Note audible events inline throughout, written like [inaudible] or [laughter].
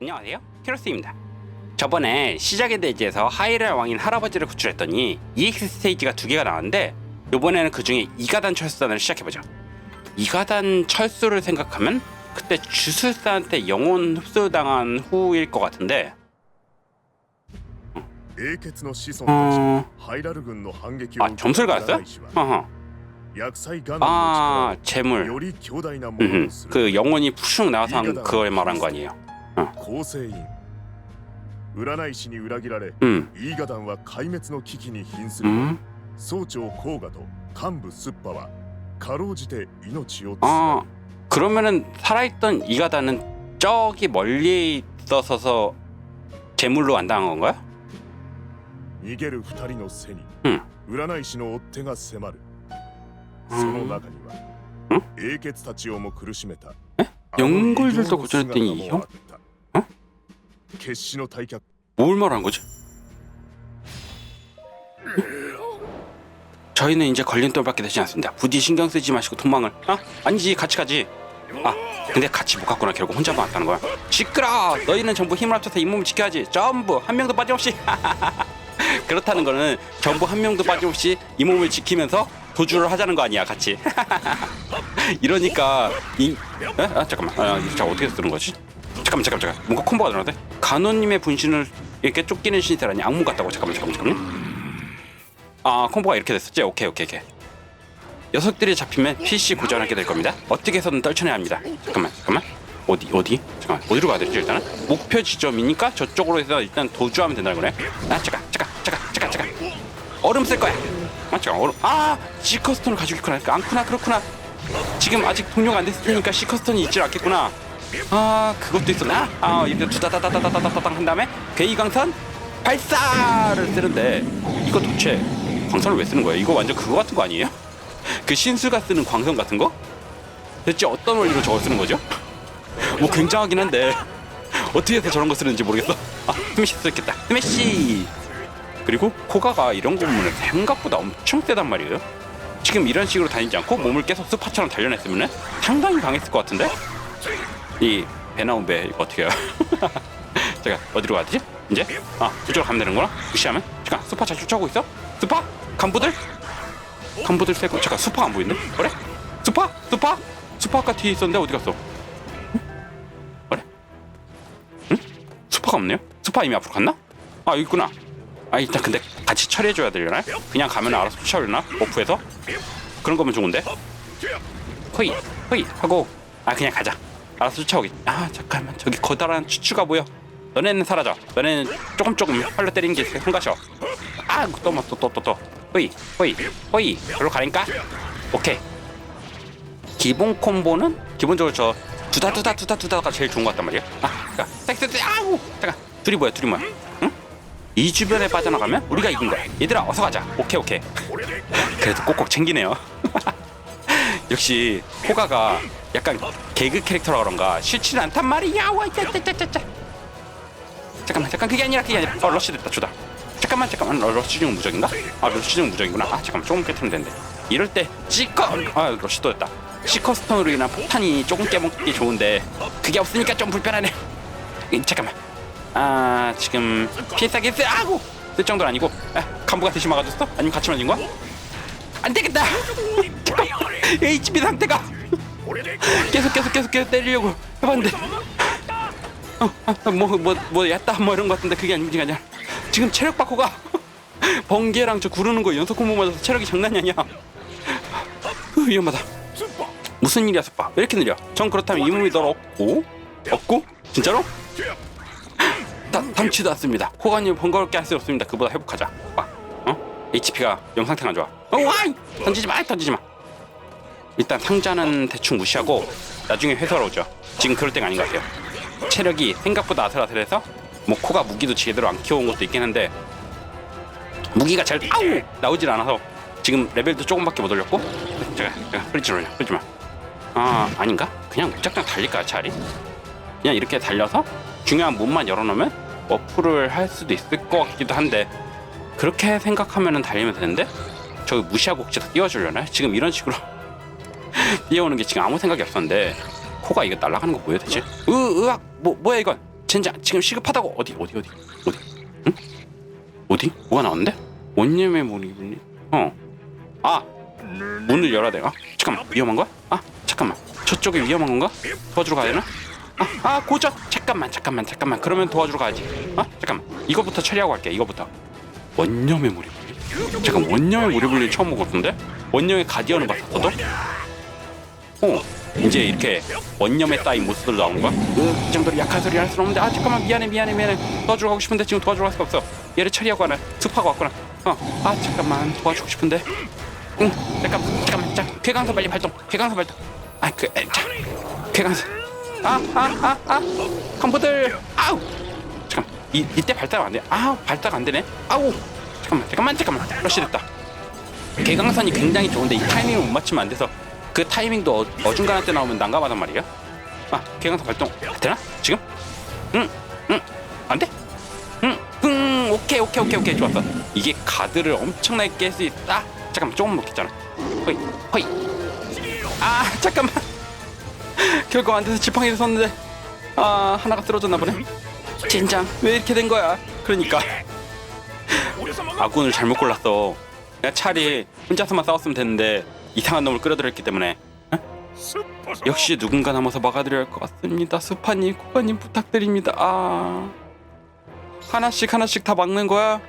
안녕하세요? 키로스입니다. 저번에 시작의 대지에서 하이랄 왕인 할아버지를 구출했더니 EX 스테이지가 두 개가 나왔는데 이번에는 그 중에 2가단 철수단을 시작해보죠. 2가단 철수를 생각하면 그때 주술사한테 영혼 흡수당한 후일 것 같은데. 어... 아 점술가였어요? 어허. 아 재물. 음, 그 영혼이 푸슝 나와서 그걸 말한 거 아니에요? 構成員占い師に裏切られ 음, イーガダンは壊滅の危機に瀕する 음? 総長コーガと幹部スッパはかろうじて命をつ 아 な 그러면은 살아있던 이가다는 저기 멀리 있어서 재물로 안 당한 건가요? ぐ逃げる二人の背にうん占い師の追っ手が迫るうんその中にはうん英傑たちをも苦しめたえあの 연골들도 異形の 고전했더니 姿もあった어? 決死の退却 뭘 말한 거지? 저희는 이제 걸림돌밖에 되지 않습니다. 부디 신경 쓰지 마시고 도망을. 아 아니지 같이 가지. 아 근데 같이 못 갔구나 결국 혼자만 왔다는 거야. 시끄러. 너희는 전부 힘을 합쳐서 이 몸을 지켜야지. 전부 한 명도 빠짐없이. [laughs] 그렇다는 거는 전부 한 명도 빠짐없이 이 몸을 지키면서 도주를 하자는 거 아니야 같이. [laughs] 이러니까 이 에? 아 잠깐만. 아, 자 어떻게 쓰는 거지? 잠깐만 잠깐만 잠깐. 뭔가 콤보가 들어는데 간호님의 분신을 이렇게 쫓기는 신세라니 악몽 같다고 잠깐만 잠깐만 잠깐만. 아 콤보가 이렇게 됐었지? 오케이 오케이 오케이. 녀석들이 잡히면 PC 고전하게 될 겁니다. 어떻게 해서든 떨쳐내야 합니다. 잠깐만 잠깐만. 어디 어디? 잠깐만 어디로 가야 되지 일단은? 목표 지점이니까 저쪽으로 해서 일단 도주하면 된다는 거네. 아 잠깐 잠깐 잠깐 잠깐 잠깐. 얼음 쓸 거야. 아 잠깐 얼음. 아 시커스톤을 가지고 있구나. 않구나 그렇구나. 지금 아직 동료가 안 됐을 테니까 시커스톤이 있질 않겠구나. 아 그것도 있었나? 아 이제 두다다다다다다다당 한 다음에 괴이광선 발사를 쓰는데 이거 도대체 광선을 왜 쓰는 거예요? 이거 완전 그거 같은 거 아니에요? [laughs] 그 신수가 쓰는 광선 같은 거? 대체 어떤 원리로 저걸 쓰는 거죠? 뭐 굉장하긴 한데 어떻게 해서 저런 거 쓰는지 모르겠어. 아 스매시 쓰겠다. 스매시. 그리고 코가가 이런 거 보면 생각보다 엄청 세단 말이에요. 지금 이런 식으로 다니지 않고 몸을 계속 스파처럼 단련했으면 상당히 강했을 것 같은데 이 배 나온 배 이거 어떻게 해요? [laughs] 제가 어디로 가야 되지? 이제 아 저쪽으로 가면 되는구나 무시하면 잠깐 스파 잘 쫓아오고 있어? 스파? 간부들? 간부들 세고 잠깐 스파가 안 보이네 그래? 스파? 스파? 스파 아까 뒤에 있었는데 어디 갔어? 응? 그래? 응? 스파가 없네요? 스파 이미 앞으로 갔나? 아 여기 있구나 아 일단 근데 같이 처리해줘야 되려나? 그냥 가면 알아서 쫓아오려나? 오프에서? 그런 거면 좋은데? 허이 허이 하고 아 그냥 가자 알아서 쫓아오기 아 잠깐만. 저기 커다란 추추가 보여. 너네는 사라져. 너네는 조금 조금 활로 때리는 게 한가셔. 아또또또또또. 허이 허이 허이. 별로 가니까? 오케이. 기본 콤보는? 기본적으로 저 두다 두다 두다 두다가 제일 좋은 것 같단 말이야. 아 섹스. 아우! 잠깐. 둘이 뭐야 둘이 뭐야? 응? 이 주변에 빠져나가면 우리가 이긴 거야. 얘들아 어서 가자. 오케이 오케이. 그래도 꼭꼭 챙기네요. [laughs] 역시 호가가 약간 개그 캐릭터라 그런가? 싫지는 않단 말이야. 잠깐만 잠깐 그게 아니라 그게 아니라. 어 러쉬 됐다 주다. 잠깐만 잠깐만. 어, 러쉬 중 무적인가? 아 러쉬 중 무적이구나. 아 잠깐만 조금 깨트면 되는데. 이럴 때 시커 아 러쉬 또 됐다. 시커스톤으로 인한 폭탄이 조금 깨먹기 좋은데 그게 없으니까 좀 불편하네. 이, 잠깐만. 아 지금 쓰 아고 쓸 정도는 아니고 아, 간부가 대신 막아줬어? 아니면 같이 맞은 거야? 안 되겠다! [laughs] HP 상태가 계속 계속 계속 계속 때리려고 해봤는데. 어뭐뭐뭐 뭐 얕다 뭐 이런 거 같은데 그게 아니지 아니야. 지금 체력 바코가. [laughs] 번개랑 저 구르는 거 연속 콤보 맞아서 체력이 장난이 아니야. 으, 위험하다. 무슨 일이야 스파 왜 이렇게 느려? 전 그렇다면 이 몸이 널 없고? 없고? 진짜로? 다, 담치도 않습니다. 호가님 번거롭게 할 수 없습니다. 그보다 회복하자. 와 어? HP가 영상태가 안 좋아 어 와이! 던지지 마 던지지 마 일단 상자는 대충 무시하고 나중에 회수하러 오죠. 지금 그럴 때가 아닌 것 같아요. 체력이 생각보다 아슬아슬해서 뭐 코가 무기도 제대로 안 키워온 것도 있긴 한데 무기가 잘 아우 나오질 않아서 지금 레벨도 조금밖에 못 올렸고 제가 제가 흐리지 올려 흐리지 마. 아 아닌가? 그냥 무작정 달릴까 차라리? 그냥 이렇게 달려서 중요한 문만 열어놓으면 어플을 할 수도 있을 것 같기도 한데 그렇게 생각하면은 달리면 되는데 저기 무시하고 혹시 띄워주려나? 지금 이런 식으로 [laughs] 뛰어오는 게 지금 아무 생각이 없었는데 코가 이거 날아가는 거 뭐야 대체? 으 으악 뭐 뭐야 이건? 진짜 지금 시급하다고 어디 어디 어디 어디? 응? 어디? 뭐가 나왔는데? 원념의 문이군요. 어. 아 문을 열어야 돼. 아 잠깐만 위험한 거야? 아 잠깐만 저쪽에 위험한 건가? 도와주러 가야 되나? 아, 아 고전 잠깐만 잠깐만 잠깐만 그러면 도와주러 가야지. 아 잠깐만 이거부터 처리하고 갈게 이거부터. 원념의 무리불리 잠깐 원념의 무리불리 처음 먹었던데 원념의 가디언을 봤었거든? 어, 이제 이렇게 원념에 따인 모습들 나온 거야? 응, 이 정도로 약한 소리 할 수는 없는데 아 잠깐만 미안해 미안해 미안해. 도와주러 가고 싶은데 지금 도와주러 갈 수가 없어. 얘를 처리하고 가나 습하고 왔구나. 어, 아 잠깐만 도와주고 싶은데? 응, 잠깐만 잠깐만 자, 쾌강선 빨리 발동 쾌강선 발동. 아, 그, 에, 자, 쾌강선 아, 아, 아, 아. 컴포들 아우! 잠깐 이, 이때 발달 안돼? 아 발달 안 되네? 아우! 잠깐만 잠깐만 잠깐만. 러시 됐다. 개강선이 굉장히 좋은데 이 타이밍을 못 맞추면 안 돼서 그 타이밍도 어, 어중간할 때 나오면 난감하단 말이에요. 아, 개강사 발동 되나? 지금? 응, 응, 안 돼? 응, 응, 오케이, 오케이, 오케이, 오케이, 좋았어. 이게 가드를 엄청나게 깰 수 있다. 잠깐만, 조금 먹겠잖아. 허이, 허이. 아, [laughs] 잠깐만. 결국 안 돼서 지팡이를 썼는데, 아, 하나가 쓰러졌나 보네. 젠장, 왜 이렇게 된 거야? 그러니까. 아군을 잘못 골랐어. 내가 차라리 혼자서만 싸웠으면 됐는데 이상한 놈을 끌어들였기 때문에 어? 역시 누군가 남아서 막아드려야 할 것 같습니다. 스파님, 코가님 부탁드립니다. 아 하나씩 하나씩 다 막는 거야?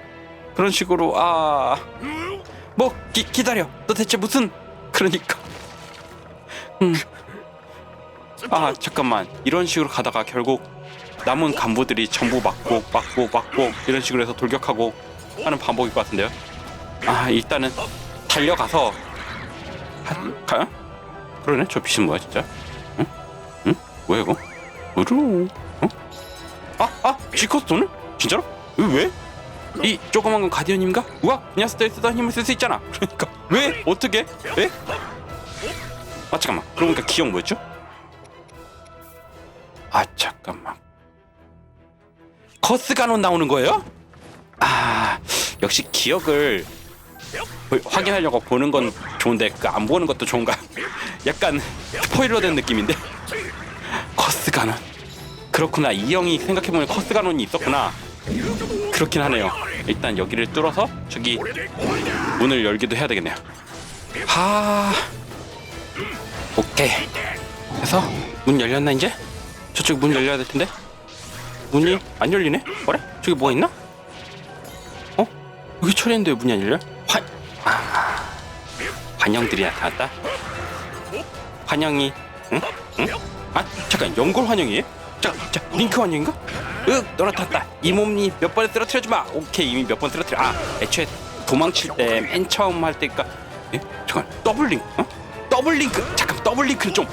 그런 식으로 아뭐 기다려. 너 대체 무슨 그러니까 음. 아 잠깐만 이런 식으로 가다가 결국 남은 간부들이 전부 막고 막고 막고 이런 식으로 해서 돌격하고 하는 반복일 것 같은데요. 아 일단은 달려가서 할까? 그러네. 저 빛은 뭐야 진짜? 응? 응? 뭐야 이거? 으루? 어? 아, 아, 지커스 돈을? 진짜로? 왜? 왜? 이 조그만 건 가디언인가? 우와, 냐스타에서도 힘을 쓸 수 있잖아. [laughs] 그러니까 왜? 어떻게? 왜? 아 잠깐만. 그러니까 기억 뭐였죠? 아 잠깐만. 커스가논 나오는 거예요? 아 역시 기억을 뭐 확인하려고 보는 건 좋은데 그 안 보는 것도 좋은가? [laughs] 약간 스포일러 된 느낌인데? 커스가논 그렇구나. 이 형이 생각해보면 커스가논이 있었구나. 그렇긴 하네요. 일단 여기를 뚫어서 저기 문을 열기도 해야 되겠네요. 하. 오케이. 해서 문 열렸나 이제? 저쪽 문 열려야 될 텐데? 문이 안 열리네? 뭐래? 저기 뭐가 있나? 여기 철인데 문이 안 열려? 환 아, 환영들이 나타났다. 환영이 응? 응? 아 잠깐 연골 환영이에요? 자, 자 링크 환영인가? 윽 떨어뜨렸다. 이 몸이 몇 번에 떨어뜨려 주마. 오케이 이미 몇 번 떨어뜨려. 아 애초에 도망칠 때 맨 처음 할 때니까 예? 잠깐 더블 링크 어? 더블 링크 잠깐 더블 링크는 좀.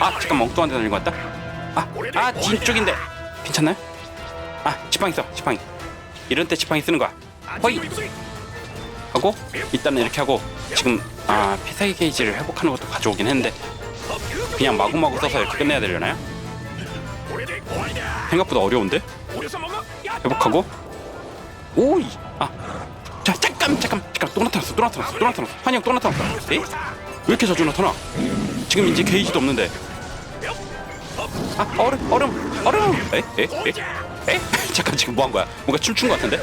아 잠깐 엉뚱한 데 날린 것 같다. 아, 아 뒤쪽인데 괜찮나요? 아 지팡이 써 지팡이. 이런 때 지팡이 쓰는 거야. 허이 하고 일단은 이렇게 하고 지금 아 피사기 게이지를 회복하는 것도 가져오긴 했는데 그냥 마구마구 써서 이렇게 끝내야 되려나요? 생각보다 어려운데? 회복하고 오이 아 자, 잠깐 잠깐 잠깐 또 나타났어 또 나타났어 또 나타났어 환영 또 나타났어 에이? 왜 이렇게 자주 나타나? 지금 이제 게이지도 없는데 아 얼음 얼음 얼음 에에에에 잠깐 지금 뭐 한 거야? 뭔가 춤춘 거 같은데?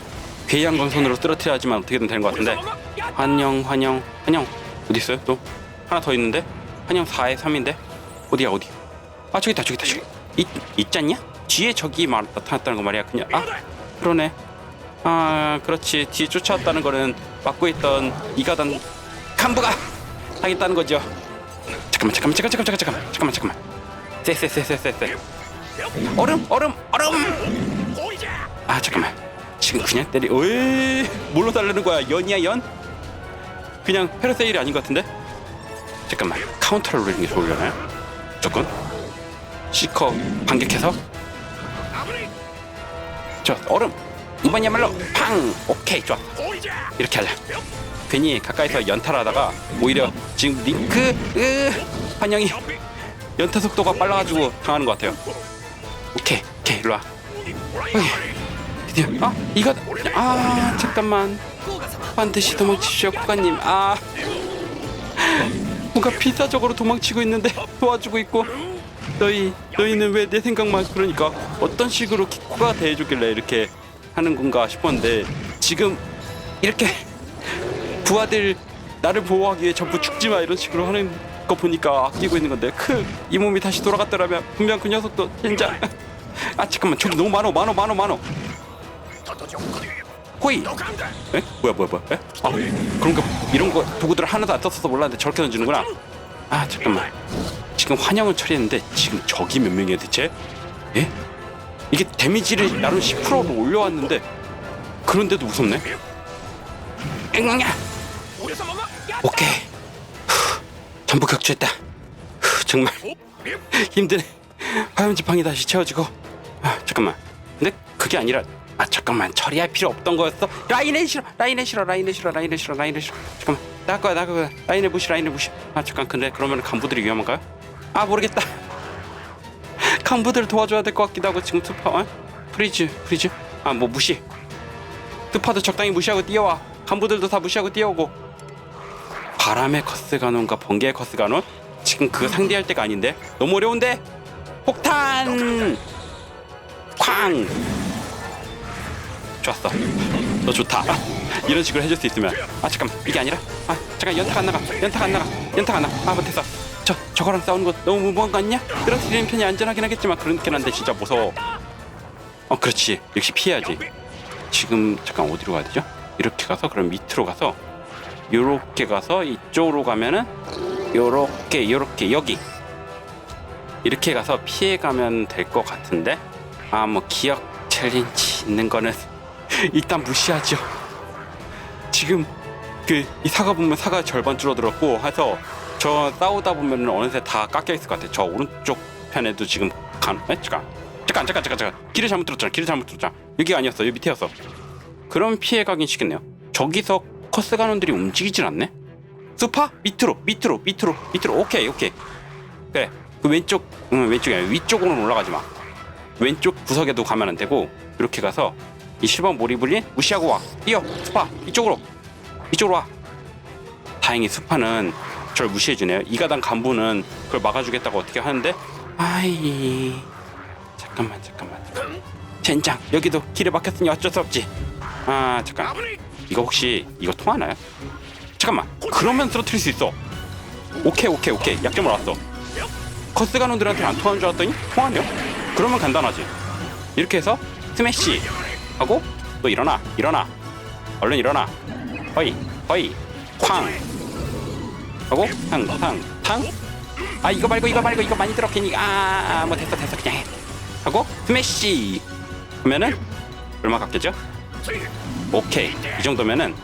괴이한광선으로 쓰러뜨려야지만 어떻게든 되는 것 같은데. 환영 환영 환영. 어디 있어요 또? 하나 더 있는데? 환영 4에 3인데? 어디야 어디? 아 저기 있다 저기 있다 저기 있, 있잖냐? 뒤에 저기 말 나타났다는 거 말이야 그냥 아 그러네. 아 그렇지. 뒤에 쫓아왔다는 거는 막고 있던 이가단 간부가 하겠다는 거죠. 잠깐만 잠깐만 잠깐 잠깐 잠깐 잠깐만 잠깐만. 쎄쎄쎄쎄쎄. 얼음 얼음 얼음! 아 잠깐만 지금 그냥 때리. 어이 뭘로 달라는 거야? 연이야 연? 그냥 페르세일이 아닌 것 같은데? 잠깐만 카운터를 누르는 게 좋으려나요? 조건 시커 반격해서 저 얼음 이번이야말로 팡 오케이 좋아 이렇게 할래 괜히 가까이서 연타하다가 오히려 지금 링크 으 환영이 연타 속도가 빨라가지고 당하는 것 같아요 오케이 오케이 일로와 드디어 아 이거 아 잠깐만. 반드시 도망치시오 코가님. 아. 뭔가 필사적으로 도망치고 있는데 도와주고 있고. 너희 너희는 왜 내 생각만 그러니까 어떤 식으로 키코가 대해주길래 이렇게 하는 건가 싶었는데 지금 이렇게 부하들 나를 보호하기 위해 전부 죽지 마 이런 식으로 하는 거 보니까 아끼고 있는 건데 크 이 몸이 다시 돌아갔더라면 분명 그 녀석도 진짜. 아 잠깐만. 저기 너무 많어 많어 많어 많어. 호이. 에? 뭐야 뭐야 뭐야? 에? 아 그런 거 이런 거 도구들 하나도 안 떴어서 몰랐는데 저렇게 던지는구나. 아 잠깐만. 지금 환영을 처리했는데 지금 적이 몇 명이야 대체? 예? 이게 데미지를 나름 10%로 올려왔는데 그런데도 무섭네. 앵강야. 오케이. 후, 전부 격추했다. 후, 정말 힘드네. 화염지팡이 다시 채워지고. 아, 잠깐만. 근데 그게 아니라 아 잠깐만. 처리할 필요 없던 거였어? 라인에 싫어 라인에 싫어 라인에 싫어 라인에 싫어 라인에 싫어. 잠깐만. 나갈 거야 나갈 거야. 라인에 무시 라인에 무시. 아 잠깐. 근데 그러면 간부들이 위험한가요? 아 모르겠다. [laughs] 간부들 도와줘야 될 것 같기도 하고 지금 투파 어? 프리즈 프리즈? 아 뭐 무시. 투파도 적당히 무시하고 뛰어와. 간부들도 다 무시하고 뛰어오고. 바람의 커스가논과 번개의 커스가논? 지금 그 상대할 때가 아닌데? 너무 어려운데? 폭탄! 쾅! 좋았어. 너 좋다. 어? 이런 식으로 해줄 수 있으면. 아 잠깐만. 이게 아니라? 아 잠깐 연타가 안 나가. 연타가 안 나가. 연타가 안 나. 아 못했어. 저 저거랑 싸우는 거 너무 무모한 거 아니냐? 끌어들이는 편이 안전하긴 하겠지만 그렇긴 한데 진짜 무서워. 어 그렇지. 역시 피해야지. 지금 잠깐 어디로 가야 되죠? 이렇게 가서 그럼 밑으로 가서 요렇게 가서 이쪽으로 가면은 요렇게 요렇게 여기. 이렇게 가서 피해 가면 될 것 같은데? 아 뭐 기억 챌린지 있는 거는 일단 무시하죠. 지금 그 이 사과 보면 사과 절반 줄어들었고 해서 저 싸우다 보면 어느새 다 깎여 있을 것 같아. 저 오른쪽 편에도 지금 간 에? 잠깐 잠깐 잠깐 잠깐 잠깐 길을 잘못 들었잖아. 길을 잘못 들었잖아. 여기 아니었어. 여기 밑에였어. 그럼 피해 가긴 시겠네요. 저기서 커스 간원들이 움직이질 않네. 스파 밑으로 밑으로 밑으로 밑으로 오케이 오케이 그래 그 왼쪽 응 왼쪽이 아니라 위쪽으로 올라가지 마 왼쪽 구석에도 가면 안 되고 이렇게 가서 이 7번 몰이블린 무시하고 와. 뛰어. 수파. 이쪽으로. 이쪽으로 와. 다행히 수파는 저를 무시해주네요. 이가단 간부는 그걸 막아주겠다고 어떻게 하는데? 아이. 잠깐만 잠깐만. 젠장. 여기도 길에 막혔으니 어쩔 수 없지. 아 잠깐. 이거 혹시 이거 통하나요? 잠깐만. 그러면 쓰러뜨릴 수 있어. 오케이 오케이 오케이. 약점을 알았어. 커스 간원들한테안 통하는 줄 알았더니 통하네요. 그러면 간단하지. 이렇게 해서 스매시. 하고 또 일어나 일어나. 얼른 일어나. 허이 허이. 쾅. 하고 탕탕탕. 아 이거 말고 이거 말고 이거 많이 들어 괜히 아뭐 아, 됐어 됐어. 그냥 해. 하고 스매시. 하면은 얼마 갔겠죠? 오케이. 이 정도면은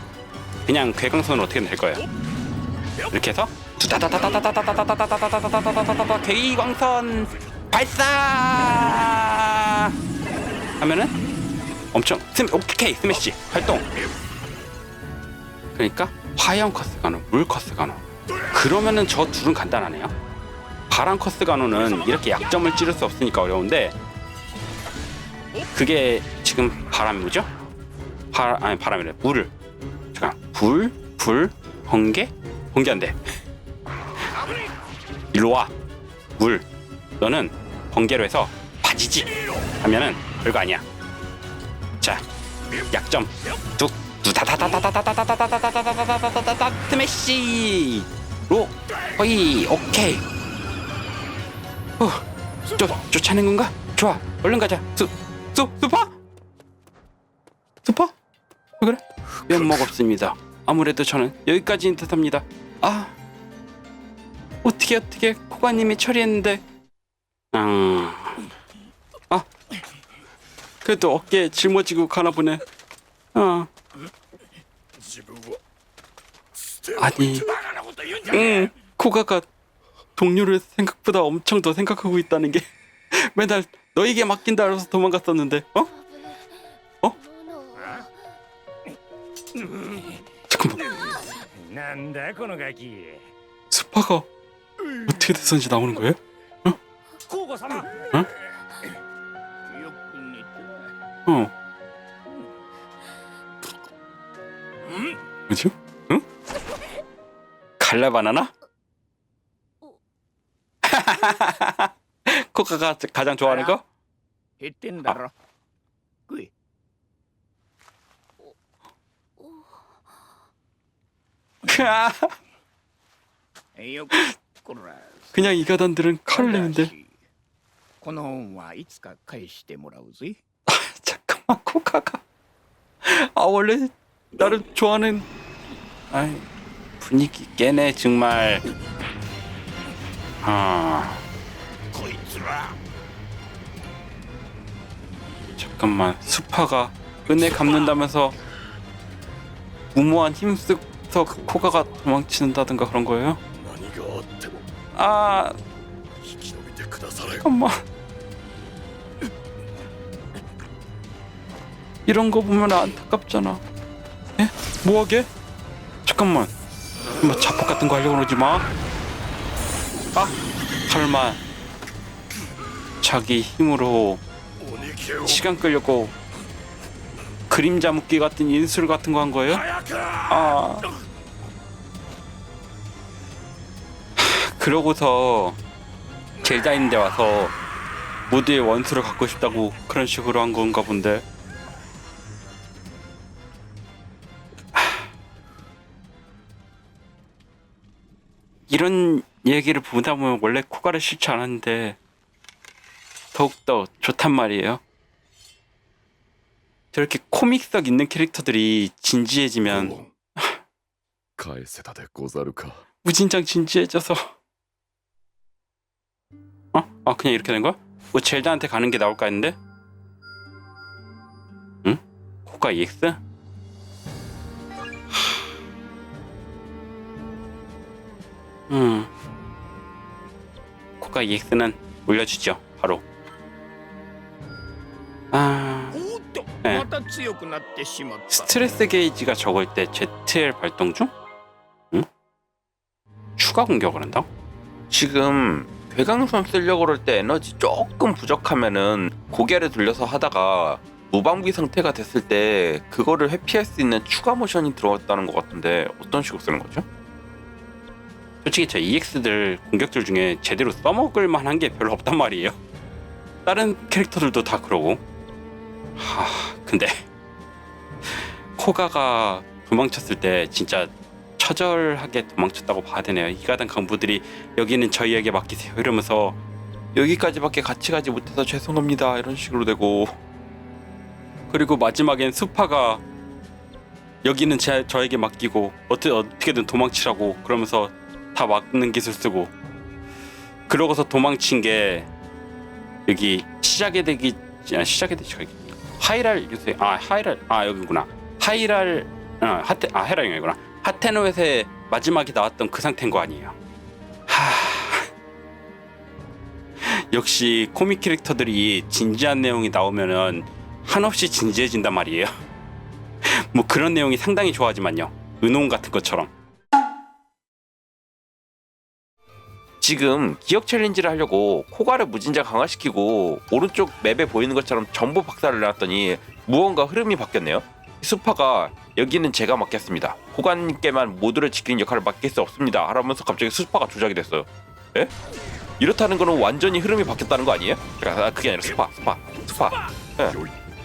그냥 괴강선은 어떻게 될 거예요? 이렇게 해서 두다다다다다다다다다다다다다다다다다다 괴이광선 발사 하면은 엄청 스 오케이 스매시 활동 그러니까 화염 커스 간호 물 커스 간호 그러면은 저 둘은 간단하네요 바람 커스 간호는 이렇게 약점을 찌를 수 없으니까 어려운데 그게 지금 바람이 뭐죠? 바 아니 바람이래 물 잠깐 불, 불, 번개? 번개 안 돼. [laughs] 일로 와. 물. 너는 번개로 해서 빠지지. 하면은 별거 아니야. 자, 약점. 뚝. 두다다다다다다다다다다다다다다다다다다다 스매시. 로. 어이. 오케이. 어. 쫓 쫓아낸 건가? 좋아. 얼른 가자. 수, 수, 수파? 수파? 왜 그래? 면목 없습니다. 아무래도 저는 여기까지인 듯합니다. 아 어떻게 어떻게 코가님이 처리했는데 음. 아 그래도 어깨 짊어지고 가나 보네. 어. 아니, 음, 응, 코가가 동료를 생각보다 엄청 더 생각하고 있다는 게 [laughs] 매달 너에게 맡긴다 알아서 도망갔었는데, 어? 어? 잠깐만. 스파가 어떻게 됐었는지 나오는 거예요? 갈라 바나나? [laughs] 코카가 가장 좋아하는 거? 減ってんだろ食い [laughs] よくこら 그냥 이 가단들은 칼을 내는데 この恩はいつか返してもらうぜ [laughs] 잠깐만 코카가 아 원래 나를 좋아하는 아이 분위기 깨네 정말. 아 잠깐만 수파가 은혜 갚는다면서 무모한 힘쓰서 코가가 그 도망치는다든가 그런 거예요? 아. 잠깐만. 이런 거 보면 안타깝잖아. 에? 뭐하게? 잠깐만. 뭐 자폭 같은 거 하려고 그러지 마. 아, 설마 자기 힘으로 시간 끌려고 그림자 묶기 같은 인술 같은 거 한 거예요? 아. 그러고서 젤다인데 와서 모두의 원수를 갖고 싶다고 그런 식으로 한 건가 본데. 이런 얘기를 보다 보면 원래 코가를 싫지 않았는데 더욱더 좋단 말이에요. 저렇게 코믹성 있는 캐릭터들이 진지해지면 가에세다데 고자루카 무진장 진지해져서 어? 아 그냥 이렇게 된 거야? 뭐 젤다한테 가는 게 나올까 했는데? 응? 코가 EX? 음. 국가 EX는 올려주죠. 바로. 아. 네. 스트레스 게이지가 적을 때 ZL 발동 중? 응? 추가 공격을 한다? 지금 괴강섬 쓰려고 그럴 때 에너지 조금 부족하면은 고개를 돌려서 하다가 무방비 상태가 됐을 때 그거를 회피할 수 있는 추가 모션이 들어왔다는 것 같은데 어떤 식으로 쓰는 거죠? 솔직히 저 EX들 공격들 중에 제대로 써먹을 만한 게 별로 없단 말이에요. 다른 캐릭터들도 다 그러고. 하, 근데 코가가 도망쳤을 때 진짜 처절하게 도망쳤다고 봐야 되네요. 이가단 강부들이 여기는 저희에게 맡기세요 이러면서 여기까지밖에 같이 가지 못해서 죄송합니다 이런 식으로 되고 그리고 마지막엔 수파가 여기는 제, 저에게 맡기고 어떻게 어떻게든 도망치라고 그러면서 다 막는 기술 쓰고 그러고서 도망친 게 여기 시작에 되기 아, 시작에 되기 하이랄 요새 아 하이랄 아 여기구나 하이랄 어, 하테 아 헤라잉이구나 하테노에서 마지막에 나왔던 그 상태인 거 아니에요. 하 [laughs] 역시 코믹 캐릭터들이 진지한 내용이 나오면은 한없이 진지해진단 말이에요. [laughs] 뭐 그런 내용이 상당히 좋아하지만요. 은혼 같은 것처럼. 지금 기억 챌린지를 하려고 코가를 무진자 강화시키고 오른쪽 맵에 보이는 것처럼 전부 박살을 놨더니 무언가 흐름이 바뀌었네요. 수파가 여기는 제가 맡겠습니다. 호관님께만 모두를 지키는 역할을 맡길 수 없습니다. 하라면서 갑자기 수파가 조작이 됐어요. 에? 이렇다는 거는 완전히 흐름이 바뀌었다는 거 아니에요? 그러니까 아, 그게 아니라 스파, 스파, 스파. 예.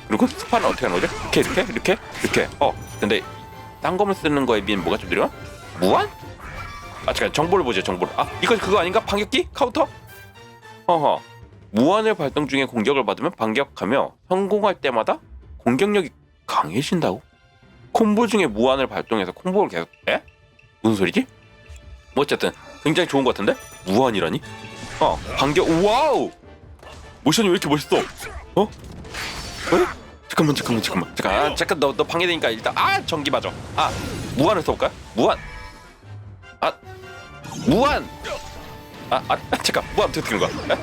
그리고 스파는 어떻게 하는 거죠? 이렇게 이렇게 이렇게 이렇게. 어, 근데 딴 거만 쓰는 거에 비해 뭐가 좀 느려? 무한? 아 잠깐 정보를 보죠 정보를. 아 이거 그거 아닌가? 반격기 카운터? 허허. 무한을 발동 중에 공격을 받으면 반격하며 성공할 때마다 공격력이 강해진다고? 콤보 중에 무한을 발동해서 콤보를 계속 에? 무슨 소리지? 뭐 어쨌든 굉장히 좋은 것 같은데? 무한이라니? 어 반격 와우 모션이 왜 이렇게 멋있어? 어? 에? 잠깐만 잠깐만 잠깐만 잠깐 아, 잠깐 너, 너 방해되니까 일단 아 전기 맞아 아 무한을 써볼까요? 무한 아 무한. 아, 아 잠깐. 무한 어떻게 되는 거야? 에?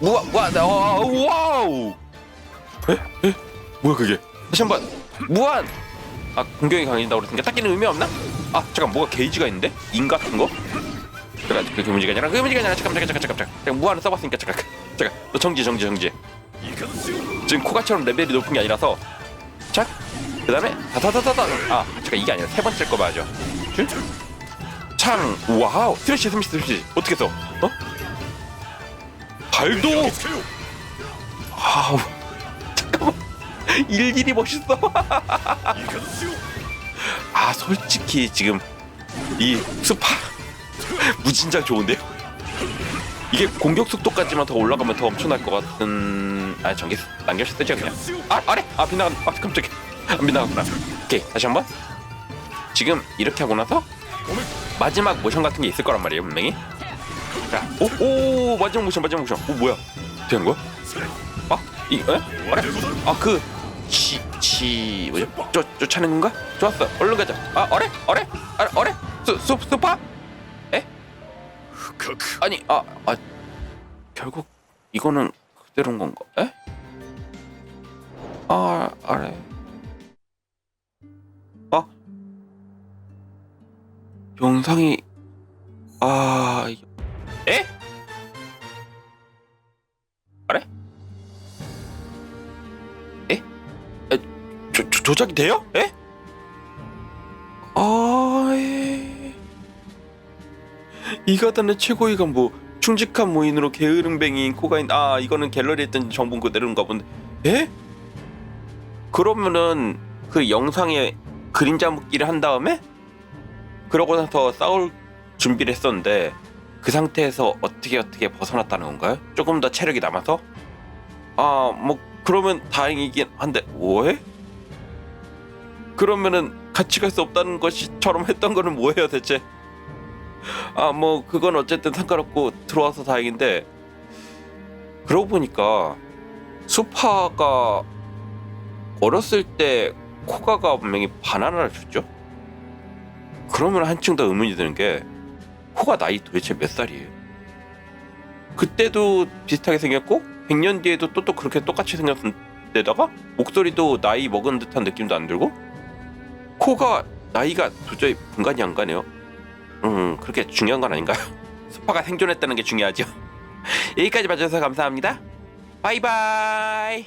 무한 무한 어, 와우. 에? 에? 뭐야 그게? 다시 한 번. 무한. 아 공격이 강해진다고 그랬으니까 딱히는 의미 없나? 아 잠깐. 뭐가 게이지가 있는데? 인 같은 거? 잠깐 그 문제가 아니라. 그 문제가 아니라. 잠깐 잠깐 잠깐 잠깐 잠깐. 잠깐 무한을 써봤으니까 잠깐. [laughs] 잠깐. 너 정지 정지 정지. 지금 코가처럼 레벨이 높은 게 아니라서. 자 그다음에 다다다다다. 아 잠깐. 이게 아니라 세 번째 거 맞아 줄? 창. 와우. 스매시 스매시 스매시 어떻게 써? 어? 발도. 아우. 잠깐만. [laughs] 일일이 멋있어. [laughs] 아 솔직히 지금 이 스파 [laughs] 무진장 좋은데요? 이게 공격 속도까지만 더 올라가면 더 엄청날 것 같은 아 전기 남겨서 쓰죠 그냥. 아 아래? 아 빗나간 아 깜짝이야. 안 빗나갔구나. 오케이 다시 한번. 지금 이렇게 하고 나서 마지막 모션 같은 게 있을 거란 말이에요 분명히 자 오 오 마지막 모션 마지막 모션 오 뭐야 하는 거야 아 이 에? 아래 아 그 치, 치, 뭐죠? 쫓, 쫓아낸 건가? 좋았어. 얼른 가자. 아, 어래? 어래? 아, 어래? 수, 수, 수파? 에? 아니, 아, 아, 결국 이거는 그대로인 건가? 에? 아, 아래. 영상이, 아, 이- 에? 아래? 에? 에, 조, 조, 조작이 돼요? 에? 아, 에. 이가단의 최고위가 뭐 충직한 모인으로 게으름뱅이인 코가인 아 이거는 갤러리에 있던 정보 그대로인가 본데 에? 그러면은 그 영상에 그림자 묶기를 한 다음에 그러고 나서 싸울 준비를 했었는데 그 상태에서 어떻게 어떻게 벗어났다는 건가요? 조금 더 체력이 남아서? 아 뭐 그러면 다행이긴 한데 왜? 그러면은 같이 갈 수 없다는 것이처럼 했던 거는 뭐예요 대체? 아 뭐 그건 어쨌든 상관없고 들어와서 다행인데 그러고 보니까 수파가 어렸을 때 코가가 분명히 바나나를 줬죠. 그러면 한층 더 의문이 드는 게 코가 나이 도대체 몇 살이에요? 그때도 비슷하게 생겼고 100년 뒤에도 또 또 그렇게 똑같이 생겼는데다가 목소리도 나이 먹은 듯한 느낌도 안 들고 코가 나이가 도저히 분간이 안 가네요. 음 그렇게 중요한 건 아닌가요? [laughs] 스파가 생존했다는 게 중요하죠. [laughs] 여기까지 봐주셔서 감사합니다. 바이바이.